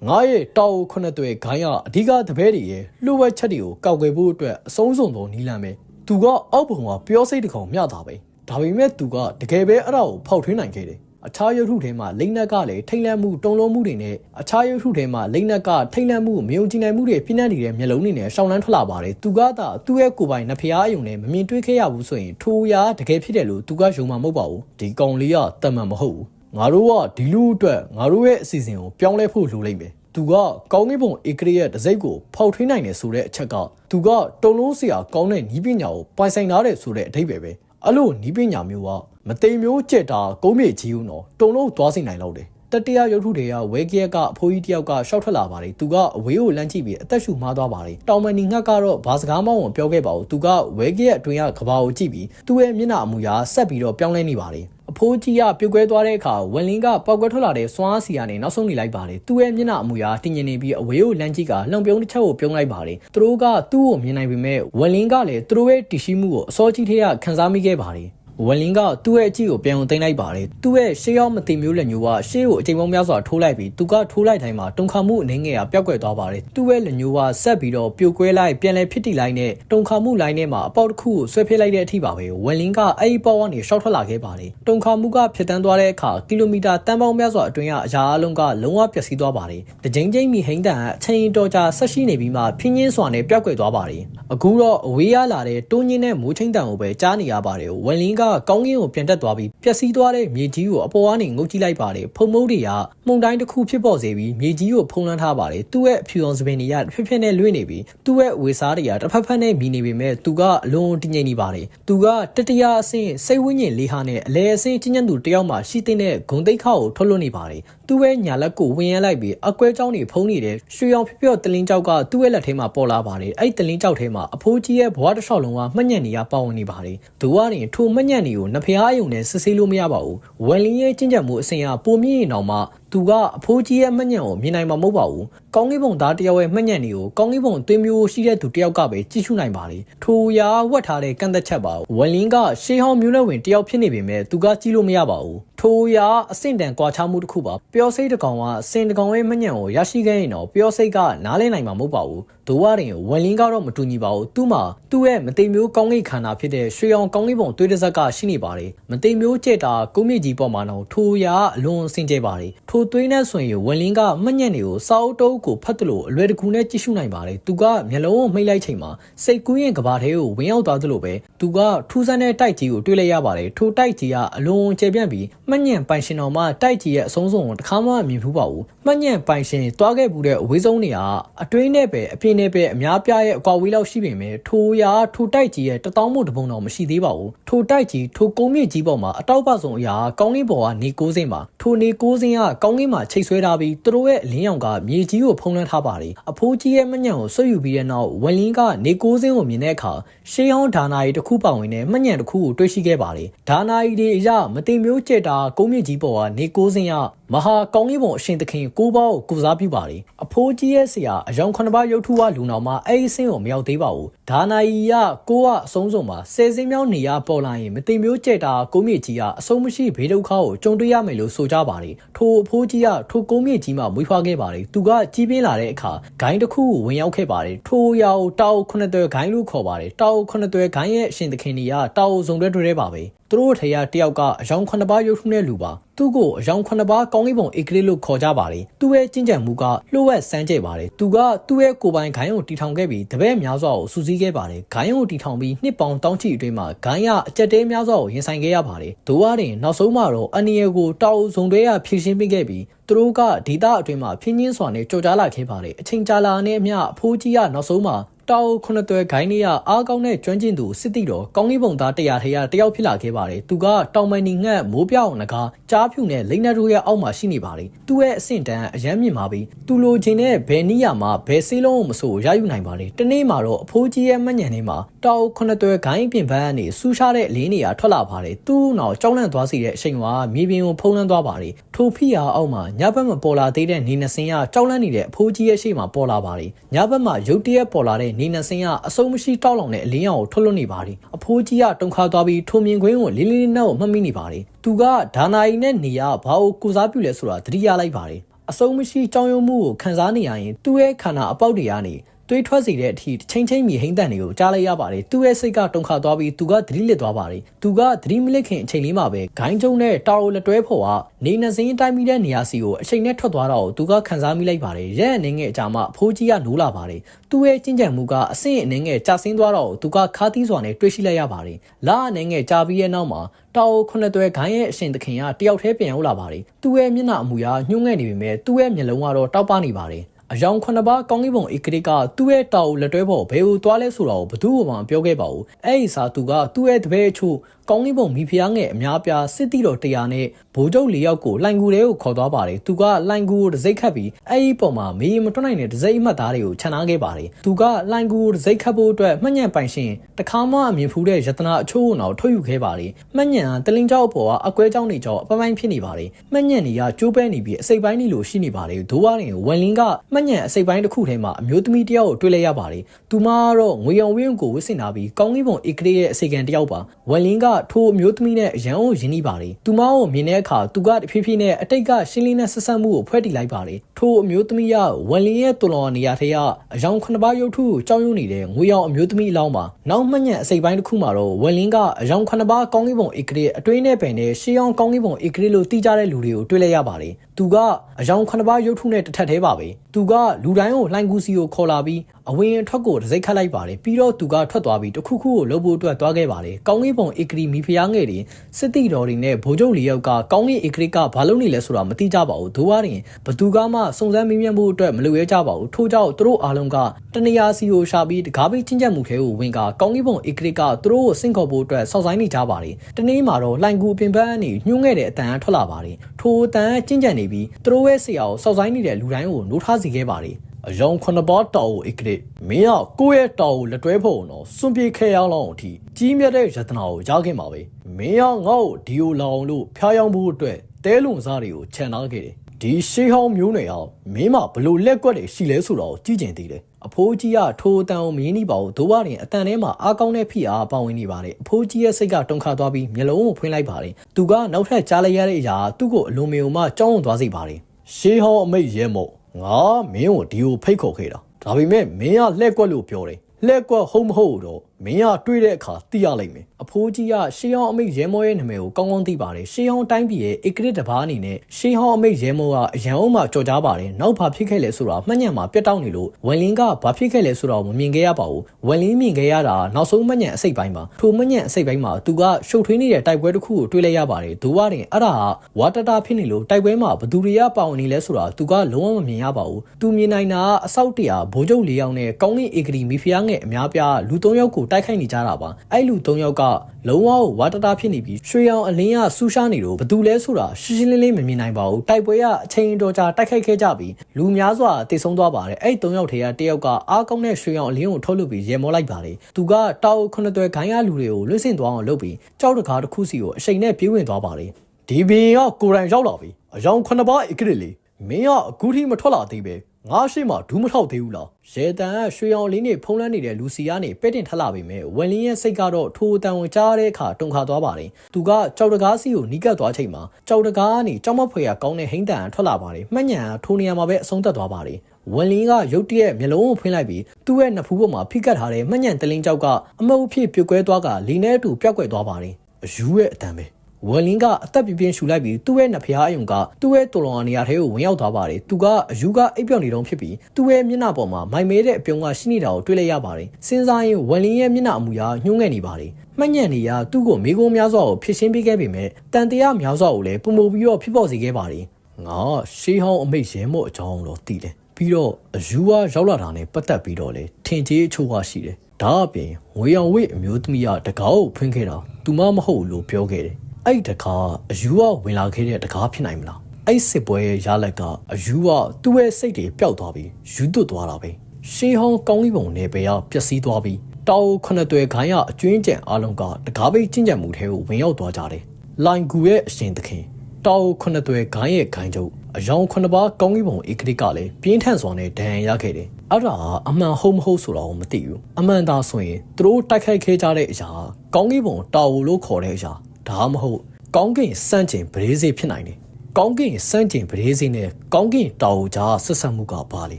ငါရဲ့တောက်ခုနှစ်သွဲခိုင်းရအဓိကတပည့်တွေရဲ့လှုပ်ဝက်ချက်တွေကိုကောက်ွယ်ဖို့အတွက်အဆုံးစုံသောနီးလမ်းပဲ။သူကအောက်ဘုံကပြောစိတ်တကောင်မျှတာပဲ။ဒါပေမဲ့သူကတကယ်ပဲအဲ့ဒါကိုဖောက်ထွင်းနိုင်ခဲ့တယ်။ အခြားရုပ်ထုထဲမှာလိမ့်နက်ကလည်းထိတ်လန့်မှုတုံလုံးမှုတွေနဲ့အခြားရုပ်ထုထဲမှာလိမ့်နက်ကထိတ်လန့်မှုမယုံကြည်နိုင်မှုတွေပြင်းထန်နေတဲ့မျက်လုံးတွေနဲ့ရှောင်းလန်းထွက်လာပါတယ်သူကသာသူ့ရဲ့ကိုယ်ပိုင်နှဖျားအယုံနဲ့မမြင်တွေ့ခဲ့ရဘူးဆိုရင်ထိုရာတကယ်ဖြစ်တယ်လို့သူကယုံမှာမဟုတ်ပါဘူးဒီကောင်လေးကတမန်မဟုတ်ဘူးငါတို့ကဒီလူအတွက်ငါတို့ရဲ့အစီအစဉ်ကိုပြောင်းလဲဖို့လိုလိမ့်မယ်သူကကောင်းကင်ဘုံဧကရီရဲ့တစိ့ကိုဖောက်ထွင်းနိုင်တယ်ဆိုတဲ့အချက်ကသူကတုံလုံးစရာကောင်းတဲ့နီးပညာကိုပိုင်ဆိုင်ထားတယ်ဆိုတဲ့အဓိပ္ပာယ်ပဲ အဲ့လိုနီးပညာမျိုးကမသိမျိုးကြက်တာကုန်းမြေကြီးဦးနော်တုံလုံးသွားစိနိုင်လောက်တယ်တတိယရုပ်ထုတွေကဝဲကရက်ကအဖိုးကြီးတယောက်ကရှောက်ထွက်လာပါတယ်သူကအဝေးကိုလမ်းကြည့်ပြီးအသက်ရှူမှားသွားပါတယ်တောင်မန်နီငှက်ကတော့ဘာစကားမှမပြောခဲ့ပါဘူးသူကဝဲကရက်အတွင်းကကဘာကိုကြည့်ပြီးသူ့ရဲ့မျက်နှာအမူအရာဆက်ပြီးတော့ပြောင်းလဲနေပါတယ် အဖိုးကြီးကပြုတ်ကွဲသွားတဲ့အခါဝင်လင်းကပောက်ကွဲထွက်လာတဲ့စွမ်းအားစီကနေနောက်ဆုံးနေလိုက်ပါတယ်သူ့ရဲ့မျက်နှာအမူအရာတင်ကျင်နေပြီးအဝေးကိုလမ်းကြည့်ကလှုံပြုံးတစ်ချက်ကိုပြုံးလိုက်ပါတယ်သူတို့ကသူ့ကိုမြင်နိုင်ပေမဲ့ဝင်လင်းကလည်းသူတို့ရဲ့တည်ရှိမှုကိုအစောကြီးထဲကခံစားမိခဲ့ပါတယ် ဝယ်လင်းကသူ့ရဲ့အကြည့်ကိုပြန်ုံသိမ်းလိုက်ပါတယ်သူ့ရဲ့ရှေးရောက်မသိမျိုးလက်ညိုးကရှေးကိုအချိန်ပေါင်းများစွာထိုးလိုက်ပြီးသူကထိုးလိုက်တိုင်းမှာတုံခါမှုအနေငယ်ကပျောက်ကွယ်သွားပါတယ်သူ့ရဲ့လက်ညိုးကဆက်ပြီးတော့ပြိုကွဲလိုက်ပြန်လဲဖြစ်တည်လိုက်နဲ့တုံခါမှုလိုင်းထဲမှာအပေါက်တစ်ခုကိုဆွဲဖိလိုက်တဲ့အထိပါပဲဝယ်လင်းကအဲ့ဒီပေါက်ကနေရှောက်ထွက်လာခဲ့ပါတယ်တုံခါမှုကဖြစ်တန်းသွားတဲ့အခါကီလိုမီတာတန်ပေါင်းများစွာအတွင်းကအရာအလုံးကလုံးဝပျက်စီးသွားပါတယ်တကြိမ်ကြိမ်မီဟိန်းတန်ကအချိန်တော်ကြာဆက်ရှိနေပြီးမှဖြင်းချင်းစွာနဲ့ပျောက်ကွယ်သွားပါတယ်အခုတော့အဝေးရလာတဲ့တိုးညင်းတဲ့မိုးချင်းတန်ကိုပဲကြားနေရပါတယ်ဝယ်လင်းကကောင်းကင်ကိုပြန်တက်သွားပြီးပျက်စီးသွားတဲ့မြေကြီးကိုအပေါ်ကနေငုတ်ကြည့်လိုက်ပါတယ်ဖုံမုတ်တွေကမှုန်တိုင်းတစ်ခုဖြစ်ပေါ်စေပြီးမြေကြီးကိုဖုံးလွှမ်းထားပါတယ်သူ့ရဲ့အဖြူအောင်စပင်တွေကတစ်ဖက်ဖက်နဲ့လွင့်နေပြီးသူ့ရဲ့ဝေစားတွေကတစ်ဖက်ဖက်နဲ့မြည်နေပေမဲ့သူကအလွန်တည်ငြိမ်နေပါတယ်သူကတတရာအဆင့်စိတ်ဝိညာဉ်လေးဟာနဲ့အလဲအဆင့်ချင်းညံ့သူတယောက်မှရှိတဲ့ဂုံတိတ်ခါကိုထွက်လွတ်နေပါတယ် သူ့ရဲ့ညာလက်ကိုဝင်ရလိုက်ပြီးအကွဲကြောင်းတွေဖုံးနေတဲ့ရွှေရောင်ဖြပြော့တလင်းကြောက်ကသူ့ရဲ့လက်ထဲမှာပေါ်လာပါတယ်အဲ့တလင်းကြောက်ထဲမှာအဖိုးကြီးရဲ့ဘဝတစ်လျှောက်လုံးကမှတ်ညံ့နေရပါဝင်နေပါတယ်သူကရင်ထိုမှတ်ညံ့တွေကိုနှဖျားယုံနဲ့စစ်ဆေးလို့မရပါဘူးဝယ်လင်းရဲ့ကျင့်ကြံမှုအစဉ်အပိုမြင့်ရင်တောင်မှ သူကအဖိုးကြီးရဲ့မှတ်ညံကိုမြင်နိုင်မှာမဟုတ်ပါဘူး။ကောင်းကင်ဘုံသားတယောက်ရဲ့မှတ်ညံတွေကိုကောင်းကင်ဘုံအသွေးမျိုးရှိတဲ့သူတယောက်ကပဲကြည့်ရှုနိုင်ပါလေ။ထိုရာဝတ်ထားတဲ့ကန့်သက်ချက်ပါ။ဝယ်လင်းကရှေးဟောင်းမျိုးနွယ်ဝင်တယောက်ဖြစ်နေပေမဲ့သူကကြည့်လို့မရပါဘူး။ထိုရာအဆင့်တန်ကွာခြားမှုတစ်ခုပါ။ပျော်စိတ်တကောင်ကအစင်တကောင်ရဲ့မှတ်ညံကိုရရှိခဲ့ရင်တော့ပျော်စိတ်ကနားလည်နိုင်မှာမဟုတ်ပါဘူး။ဒိုဝရင်ဝယ်လင်းကတော့မတူညီပါဘူး။သူ့မှာသူ့ရဲ့မသိမျိုးကောင်းကင်ခန္ဓာဖြစ်တဲ့ရွှေအောင်ကောင်းကင်ဘုံသွေးတစ်စက်ကရှိနေပါတယ်။မသိမျိုးကြက်တာကုမြင့်ကြီးပေါ်မှာတော့ထိုရာအလွန်စင်ကြယ်ပါတယ်။ထိုသွေးနဲ့ဆိုရင်ဝင်လင်းကမှတ်ညက်တွေကိုစာအုပ်တုပ်ကိုဖတ်တယ်လို့အလွယ်တကူနဲ့ကြည့်ရှုနိုင်ပါတယ်သူကမျက်လုံးကိုမှိတ်လိုက်ချိန်မှာစိတ်ကူးရင်ကဘာထဲကိုဝင်ရောက်သွားသလိုပဲသူကထူးဆန်းတဲ့တိုက်ကြီးကိုတွေ့လိုက်ရပါတယ်ထိုတိုက်ကြီးကအလွန်ကျယ်ပြန့်ပြီးမှတ်ညက်ပိုင်ရှင်တော်မှတိုက်ကြီးရဲ့အဆုံးစုံကိုတခါမှမြင်ဖူးပါဘူးမှတ်ညက်ပိုင်ရှင်တွားခဲ့မှုတဲ့အဝေးဆုံးနေရာအတွင်းနဲ့ပဲအပြင်နဲ့ပဲအများပြားရဲ့အကွာဝေးလောက်ရှိပေမဲ့ထိုရာထိုတိုက်ကြီးရဲ့တပေါင်းမို့တပုံတော်မရှိသေးပါဘူးထိုတိုက်ကြီးထိုကုန်းမြင့်ကြီးပေါ်မှာအတောက်ပဆုံအရာကောင်းလေးပေါ်ကနေကိုးစင်းပါထိုနေကိုးစင်းကကောင်းကောင်းကင်မှာချိတ်ဆွဲထားပြီးသူတို့ရဲ့အလင်းရောင်ကမြေကြီးကိုဖုံးလွှမ်းထားပါတယ်အဖိုးကြီးရဲ့မညံကိုဆွတ်ယူပြီးတဲ့နောက်ဝလင်းကနေကိုးစင်းကိုမြင်တဲ့အခါရှေးဟောင်းဒါနာရီတစ်ခုပါဝင်တဲ့မညံတစ်ခုကိုတွေ့ရှိခဲ့ပါတယ်ဒါနာရီတွေအရမတင်မျိုးကျက်တာကုန်းမြင့်ကြီးပေါ်ကနေကိုးစင်းရမဟာကောင်းကင်ဘုံအရှင်သခင်ကိုးပေါကိုကုစားပြုပါတယ်အဖိုးကြီးရဲ့ဆရာအယောင်ခုနှစ်ပါးရုပ်ထုဝလူနောင်မှာအဲ့ဒီစင်းကိုမရောက်သေးပါဘူးဒါနာရီကကိုကအဆုံးစုံမှာဆယ်စင်းမြောင်းနေရပေါ်လာရင်မတင်မျိုးကျက်တာကုန်းမြင့်ကြီးကအဆုံးမရှိဘေးဒုက္ခကိုကြုံတွေ့ရမယ်လို့ဆိုကြပါတယ်ထိုအဖိုးကြီးကထိုကုန်းမြင့်ကြီးမှာမွေးဖွားခဲ့ပါတယ်သူကကြီးပြင်းလာတဲ့အခါဂိုင်းတစ်ခုကိုဝင်ရောက်ခဲ့ပါတယ်ထိုရာကိုတောက်ခုနှစ်သွဲဂိုင်းလို့ခေါ်ပါတယ်တောက်ခုနှစ်သွဲဂိုင်းရဲ့အရှင်သခင်ကြီးကတောက်စုံတွဲတွဲပါပဲ သူတို့ထေရတယောက်ကအယောင်ခုနှစ်ပါးရုပ်ထုနဲ့လူပါသူ့ကိုအယောင်ခုနှစ်ပါးကောင်းကင်ဘုံဧကလေးလို့ခေါ်ကြပါတယ်သူ့ရဲ့ကျင့်ကြံမှုကလှုပ်ဝက်စမ်းကြဲပါတယ်သူကသူ့ရဲ့ကိုယ်ပိုင်ဂိုင်းကိုတီထောင်ခဲ့ပြီးတပည့်များစွာကိုစူးစီးခဲ့ပါတယ်ဂိုင်းကိုတီထောင်ပြီးနှစ်ပေါင်းတောင်းချီအတွင်းမှာဂိုင်းကအကြက်တဲများစွာကိုရင်ဆိုင်ခဲ့ရပါတယ်ဒိုးဝါတင်နောက်ဆုံးမှာတော့အန်နီယယ်ကိုတောက်စုံတွဲရဖြည့်ရှင်းပေးခဲ့ပြီးသူတို့ကဒေတာအတွင်းမှာဖြင်းချင်းစွာနဲ့ကြော်ကြားလာခဲ့ပါတယ်အချိန်ကြာလာတဲ့အမျှအဖိုးကြီးကနောက်ဆုံးမှာ တောက်ခုနှစ်သွဲဂိုင်းလေးကအားကောင်းတဲ့ကျွမ်းကျင်သူစစ်တီတော်ကောင်းကင်ဘုံသားတရားထေရတယောက်ဖြစ်လာခဲ့ပါတယ်သူကတောင်မန်နီငှက်မိုးပြောင်ငကားကြားဖြူနဲ့လိမ့်နတို့ရဲ့အောက်မှာရှိနေပါတယ်သူ့ရဲ့အဆင့်တန်းအရမ်းမြင့်ပါပြီသူလိုချင်တဲ့ဘယ်နီးယာမှာဘယ်ဆေးလုံးမဆိုရယူနိုင်ပါတယ်တနေ့မှာတော့အဖိုးကြီးရဲ့မညံနေမှာတောက်ခုနှစ်သွဲဂိုင်းပြင်ပန်းကနေဆူရှားတဲ့အလင်းနေရာထွက်လာပါတယ်သူ့နောက်ကြောင်းလန့်သွားစီတဲ့အချိန်ကမြေပြင်ကိုဖုံးလွှမ်းသွားပါတယ်ထိုဖိအားအောက်မှာညဘက်မပေါ်လာသေးတဲ့နေနစင်းကကြောင်းလန့်နေတဲ့အဖိုးကြီးရဲ့ရှေ့မှာပေါ်လာပါတယ်ညဘက်မှာရုတ်တရက်ပေါ်လာတဲ့နေနစင်းကအဆုံးမရှိတောက်လောင်တဲ့အလင်းရောင်ကိုထွက်လွှတ်နေပါတယ်အဖိုးကြီးကတုန်ခါသွားပြီးထိုမြင်ကွင်းကိုလေးလေးနက်ကိုမှတ်မိနေပါတယ်သူကဒါနာယီနဲ့နေရဘာကိုကုစားပြုလဲဆိုတာသတိရလိုက်ပါတယ်အဆုံးမရှိကြောင်းရုံမှုကိုခံစားနေရရင်သူ့ရဲ့ခန္ဓာအပေါက်တွေကနေ တွေးထွက်စေတဲ့အထိချင်းချင်းမြေဟိမ့်တန်တွေကိုကြားလိုက်ရပါတယ်သူ့ရဲ့စိတ်ကတုန်ခါသွားပြီးသူကသတိလစ်သွားပါတယ်သူကသတိမလစ်ခင်အချိန်လေးမှာပဲဂိုင်းကျုံနဲ့တာရိုလက်တွဲဖို့ကနေနစင်းတိုင်းမိတဲ့နေရာစီကိုအချိန်နဲ့ထွက်သွားတော့သူကခံစားမိလိုက်ပါတယ်ရဲအနေငယ်အကြမှာအဖိုးကြီးကနိုးလာပါတယ်သူ့ရဲ့ကျင့်ကြံမှုကအဆင့်အနေငယ်ကြာဆင်းသွားတော့သူကခါးသီးစွာနဲ့တွေးရှိလိုက်ရပါတယ်လာအနေငယ်ကြာပြီးရဲ့နောက်မှာတာအိုခုနှစ်သွဲဂိုင်းရဲ့အရှင်သခင်ကတယောက်တည်းပြန်ရောက်လာပါတယ်သူ့ရဲ့မျက်နှာအမူအရာညှိုးငဲ့နေပေမဲ့သူ့ရဲ့မျက်လုံးကတော့တောက်ပနေပါတယ် အယောင်ခုနှစ်ပါးကောင်းကင်ဘုံဧကရိကသူ့ရဲ့တောက်လက်တွဲပေါ်ဘယ်ကိုသွားလဲဆိုတာကိုဘသူ့မှမပြောခဲ့ပါဘူးအဲ့ဒီစာသူကသူ့ရဲ့တပည့်အချို့ ကောင်းကင်ဘုံမိဖုရားငယ်အများပြားစစ်တီတော်တရားနဲ့ဘိုးကျုပ်လေးယောက်ကိုလိုင်ကူတဲကိုခေါ်သွားပါတယ်သူကလိုင်ကူကိုတစိမ့်ခတ်ပြီးအဲ့ဒီပုံမှာမေးမတွနိုင်တဲ့တစိမ့်အမှတ်သားတွေကိုခြံထားခဲ့ပါတယ်သူကလိုင်ကူကိုတစိမ့်ခတ်ဖို့အတွက်မှတ်ညံပိုင်ရှင်တခါမှအမြင်ဖူးတဲ့ယတနာအချို့ကိုတော့ထုတ်ယူခဲ့ပါတယ်မှတ်ညံကတလင်းကြောက်ပေါ်ကအကွဲကြောင်းနေကြောအပိုင်းပိုင်းဖြစ်နေပါတယ်မှတ်ညံတွေကကျိုးပဲနေပြီးအစိပ်ပိုင်းနေလို့ရှိနေပါတယ်ဒိုးဝါရင်ဝန်လင်းကမှတ်ညံအစိပ်ပိုင်းတစ်ခုထဲမှာအမျိုးသမီးတယောက်ကိုတွေ့လိုက်ရပါတယ်သူမကတော့ငွေရောင်ဝင်းကိုဝစ်စင်လာပြီးကောင်းကင်ဘုံဧကရေရဲ့အစိကန်တယောက်ပါဝန်လင်းကထိုအမျိုးသမီးနဲ့အရန်ကိုယဉ်နီးပါတယ်သူမကိုမြင်တဲ့အခါသူကတဖြည်းဖြည်းနဲ့အတိတ်ကရှင်းလင်းတဲ့ဆက်ဆက်မှုကိုဖွဲ့တည်လိုက်ပါတယ်ထိုအမျိုးသမီးကဝန်လင်းရဲ့တူလော်နေရာထဲကအယောင်ခုနှစ်ပါးရုပ်ထုကိုကြောင်းရုံနေတဲ့ငွေရောင်အမျိုးသမီးအလောင်းပါနောက်မှညံအစိပ်ပိုင်းတစ်ခုမှာတော့ဝန်လင်းကအယောင်ခုနှစ်ပါးကောင်းကင်ဘုံဧကရေအတွင်းနဲ့ပင်နဲ့ရှေးအောင်ကောင်းကင်ဘုံဧကရေလို့တိကျတဲ့လူတွေကိုတွေ့လိုက်ရပါတယ်သူကအယောင်ခုနှစ်ပါးရုပ်ထုနဲ့တစ်ထပ်သေးပါပဲသူကလူတိုင်းကိုလှိုင်းကူစီကိုခေါ်လာပြီး အဝင်အထွက်ကိုတစိမ့်ခတ်လိုက်ပါတယ်ပြီးတော့သူကထွက်သွားပြီးတခုခုကိုလှုပ်ဖို့အတွက်သွားခဲ့ပါတယ်ကောင်းကင်ဘုံဧကရီမီဖျားငယ်တွေစစ်တီတော်တွေနဲ့ဗိုလ်ချုပ်လေးယောက်ကကောင်းကင်ဧကရီကဘာလုပ်နေလဲဆိုတာမသိကြပါဘူးဒိုးဝါရင်ဘသူကမှစုံစမ်းမေးမြန်းဖို့အတွက်မလိုရဲကြပါဘူးထို့ကြောင့်သူတို့အားလုံးကတနေရာစီကိုရှာပြီးတကားပိတ်ချင်းချက်မှုခဲကိုဝင်ကကောင်းကင်ဘုံဧကရီကသူတို့ကိုစင့်ခေါ်ဖို့အတွက်စောင့်ဆိုင်နေကြပါတယ်တနေ့မှာတော့လှိုင်ကူအပင်ပန်းကနေညှိုးငဲ့တဲ့အတန်ထွက်လာပါတယ်ထိုအတန်ကျင့်ကြံနေပြီးသူတို့ရဲ့ဆရာကိုစောင့်ဆိုင်နေတဲ့လူတိုင်းကိုနိုးထားစီခဲ့ပါတယ် အယောင်ခုနှစ်ပါးတောက်ကိုဧကရစ်မင်းကကိုယ့်ရဲ့တောက်ကိုလက်တွဲဖို့တော့စွန့်ပြေခဲရောက်လောက်အထိကြီးမြတ်တဲ့ယတနာကိုရခဲ့မှာပဲမင်းကငါ့ကိုဒီကိုလောင်လို့ဖျားယောင်းဖို့အတွက်တဲလုံစားတွေကိုခြံထားခဲ့တယ်ဒီရှေးဟောင်းမျိုးနွယ်အောင်မင်းမဘလို့လက်ကွက်တွေရှိလဲဆိုတော့ကြည့်ကျင်သေးတယ်အဖိုးကြီးကထိုးအတန်ကိုမင်းနီးပါဘူးဒိုးဝရင်အတန်ထဲမှာအားကောင်းတဲ့ဖိအားပေါဝင်နေပါတယ်အဖိုးကြီးရဲ့စိတ်ကတုန်ခါသွားပြီးမျက်လုံးကိုဖွင့်လိုက်ပါတယ်သူကနောက်ထပ်ကြားလိုက်ရတဲ့အရာသူ့ကိုအလိုမေုံမှကြောင်းဝင်သွားစေပါတယ်ရှေးဟောင်းအမိတ်ရဲမို့ ငါမင်းကိုဒီကိုဖိတ်ခေါ်ခဲ့တာဒါပေမဲ့မင်းကလှဲ့ကွက်လို့ပြောတယ်လှဲ့ကွက်ဟုတ်မဟုတ်တော့ မင်းကတွေ့တဲ့အခါသိရလိမ့်မယ်အဖိုးကြီးကရှေးဟောင်းအမိတ်ရဲမောရဲ့နာမည်ကိုကောင်းကောင်းသိပါတယ်ရှေးဟောင်းတိုင်းပြည်ရဲ့ဧကရစ်တပားအနေနဲ့ရှေးဟောင်းအမိတ်ရဲမောကအရန်အောင်မှကြော်ကြားပါတယ်နောက်ဘာဖြစ်ခဲ့လဲဆိုတာမှတ်ညံမှာပြတ်တောက်နေလို့ဝန်လင်းကဘာဖြစ်ခဲ့လဲဆိုတာကိုမမြင်ခဲ့ရပါဘူးဝန်လင်းမြင်ခဲ့ရတာနောက်ဆုံးမှတ်ညံအစိတ်ပိုင်းမှာထိုမှတ်ညံအစိတ်ပိုင်းမှာသူကရှုပ်ထွေးနေတဲ့တိုက်ပွဲတစ်ခုကိုတွေ့လိုက်ရပါတယ်ဒိုးဝရင်အဲ့ဒါကဝါတတာဖြစ်နေလို့တိုက်ပွဲမှာဘသူတွေကပါဝင်နေလဲဆိုတာသူကလုံးဝမမြင်ရပါဘူးသူမြင်နိုင်တာကအဆောက်တရာဘိုးချုပ်၄ယောက်နဲ့ကောင်းကင်ဧကရီမီဖီယာငယ်အများပြားလူ၃ယောက်ကိုတိုက်ခိုက်နေကြတာပါအဲ့လူ၃ယောက်ကလုံးဝဝါတတာဖြစ်နေပြီးရွှေရောင်အလင်းကဆူရှားနေတော့ဘသူလဲဆိုတာရှင်းရှင်းလင်းလင်းမမြင်နိုင်ပါဘူးတိုက်ပွဲကအချိန်တော်ကြာတိုက်ခိုက်ခဲ့ကြပြီးလူများစွာတိတ်ဆုံးသွားပါတယ်အဲ့၃ယောက်ထဲကတယောက်ကအားကောင်းတဲ့ရွှေရောင်အလင်းကိုထုတ်လုပ်ပြီးရေမောလိုက်ပါတယ်သူကတောက်ခုနှစ်သွဲခိုင်းရလူတွေကိုလွတ်ဆင့်သွားအောင်လုပ်ပြီးကြောက်တကားတစ်ခုစီကိုအချိန်နဲ့ပြေးဝင်သွားပါတယ်ဒီဘင်ကကိုရိုင်ရောက်လာပြီအယောင်ခုနှစ်ပါးဧကရလေမင်းကအခုထိမထွက်လာသေးပဲ ငါရှိမှဒူးမထောက်သေးဘူးလားရေတန်ကရွှေအောင်လေးနေဖုံးလန်းနေတဲ့လူစီကနေပဲ့တင်ထက်လာပေမဲ့ဝယ်လင်းရဲ့စိတ်ကတော့ထိုအတန်ကိုကြားတဲ့အခါတုန်ခါသွားပါတယ်သူကကြောက်တကားစီကိုနီးကပ်သွားချိန်မှာကြောက်တကားကနေကြောက်မဖွယ်ရကောင်းတဲ့ဟိမ့်တန်ထွက်လာပါတယ်မှတ်ညံကထိုနေရာမှာပဲအဆုံးသတ်သွားပါတယ်ဝန်လင်းကရုတ်တရက်မျက်လုံးကိုဖွင့်လိုက်ပြီးသူ့ရဲ့နဖူးပေါ်မှာဖိကတ်ထားတဲ့မှတ်ညံတလင်းကြောက်ကအမုတ်အဖြစ်ပြုတ်ကွဲသွားကလီနဲ့အတူပျောက်ကွယ်သွားပါတယ်အယူရဲ့အတန်ပဲ ဝယ်လင်းကအသက်ပြင်းပြင်းရှူလိုက်ပြီးသူ့ရဲ့နှဖျားအယုံကသူ့ရဲ့တော်တော်နေရာထဲကိုဝင်ရောက်သွားပါတယ်သူကအယူကအိပ်ပျော်နေတုန်းဖြစ်ပြီးသူ့ရဲ့မျက်နှာပေါ်မှာမိုင်မဲတဲ့အပြုံးကရှိနေတာကိုတွေ့လိုက်ရပါတယ်စဉ်းစားရင်ဝယ်လင်းရဲ့မျက်နှာအမူအရာညှိုးငယ်နေပါတယ်မှတ်ညံ့နေရသူ့ကိုမိကုံးများစွာကိုဖြစ်ရှင်းပေးခဲ့ပေမဲ့တန်တရားများစွာကိုလည်းပုံမူပြီးတော့ဖြစ်ပေါ်စေခဲ့ပါတယ်ငါရှေးဟောင်းအမိတ်ရဲမို့အကြောင်းတော့သိတယ်ပြီးတော့အယူကရောက်လာတာနဲ့ပတ်သက်ပြီးတော့လေထင်ကြီးအချို့ကရှိတယ်ဒါအပြင်ငွေအောင်ဝိတ်အမျိုးသမီးကတကားကိုဖွင့်ခဲ့တာသူမမဟုတ်လို့ပြောခဲ့တယ် အဲ့တကားအယူကဝင်လာခဲ့တဲ့တကားဖြစ်နိုင်မလားအဲ့စစ်ပွဲရဲ့ရလက်ကအယူကသူ့ရဲ့စိတ်တွေပျောက်သွားပြီးယူသွတ်သွားတာပဲရှေးဟောင်းကောင်းလေးပုံနယ်ပယ်ကပျက်စီးသွားပြီးတောက်ခုနှစ်သွဲခိုင်းရအကျွင်းကျန်အလုံးကတကားပိတ်ကျင့်ကြံမှုထဲကိုဝင်ရောက်သွားကြတယ်လိုင်ကူရဲ့အရှင်သခင်တောက်ခုနှစ်သွဲဂိုင်းရဲ့ဂိုင်းချုပ်အယောင်ခုနှစ်ပါးကောင်းကြီးပုံဧကတိကလည်းပြင်းထန်စွာနဲ့ဒဏ်ရာရခဲ့တယ်။အဲ့ဒါကအမှန်ဟုတ်မဟုတ်ဆိုတာကိုမသိဘူး။အမှန်သာဆိုရင်သူတို့တိုက်ခိုက်ခဲ့ကြတဲ့အရာကောင်းကြီးပုံတာဝူလို့ခေါ်တဲ့အရာ ဒါမှမဟုတ်ကောင်းကင်စန့်ကျင်ပရိစေဖြစ်နိုင်တယ်။ကောင်းကင်စန့်ကျင်ပရိစေနဲ့ကောင်းကင်တာဝူကြားဆက်ဆက်မှုကပါလေ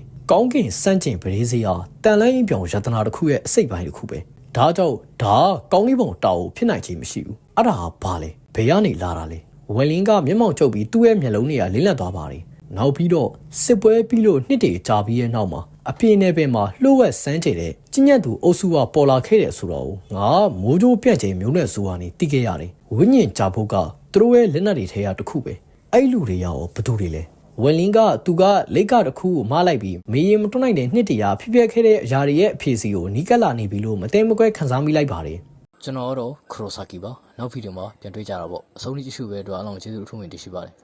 ။ကောင်းကင်စန့်ကျင်ပရိစေဟာတန်လိုင်းပြောင်ယတနာတစ်ခုရဲ့အစိတ်ပိုင်းတစ်ခုပဲ။ဒါကြောင့်ဒါကောင်းကြီးပုံတာဝူဖြစ်နိုင်ခြင်းမရှိဘူး။အဲ့ဒါကဘာလဲ။ဘယ်ကနေလာတာလဲ။ဝယ်လင်းကမျက်မှောင်ချုပ်ပြီးသူ့ရဲ့မျက်လုံးတွေကလင်းလက်သွားပါတယ်။နောက်ပြီးတော့စစ်ပွဲပြီးလို့နှစ်တည်ကြာပြီးရဲ့နောက်မှာ အပြင်းနဲ့ပင်မှာလှုပ်ဝက်စမ်းကြတဲ့ကျညက်သူအုပ်စုကပေါ်လာခဲ့တဲ့ဆိုတော့ငါမိုးကြိုးပြန့်ချိန်မျိုးနဲ့ဆိုကနေတိခဲ့ရတယ်။ဝိညာဉ်ကြဖို့ကသူတို့ရဲ့လက်နက်တွေထဲကတစ်ခုပဲ။အဲ့လူတွေရောဘသူတွေလဲ။ဝယ်လင်းကသူကလိတ်ကတစ်ခုကိုမလိုက်ပြီးမေရင်မတွန်းနိုင်တဲ့နှစ်တရာဖြစ်ပျက်ခဲ့တဲ့အရာတွေရဲ့အဖြေစီကိုနီးကပ်လာနေပြီလို့မသိမကွဲခန်းစားမိလိုက်ပါတယ်။ကျွန်တော်ကတော့ခရိုဆာကီပါနောက်ဗီဒီယိုမှာပြန်တွေ့ကြတာပေါ့အဆုံးထိကြည့်ရှုပဲအတွက်အားလုံးကျေးဇူးအထူးတင်ရှိပါတယ်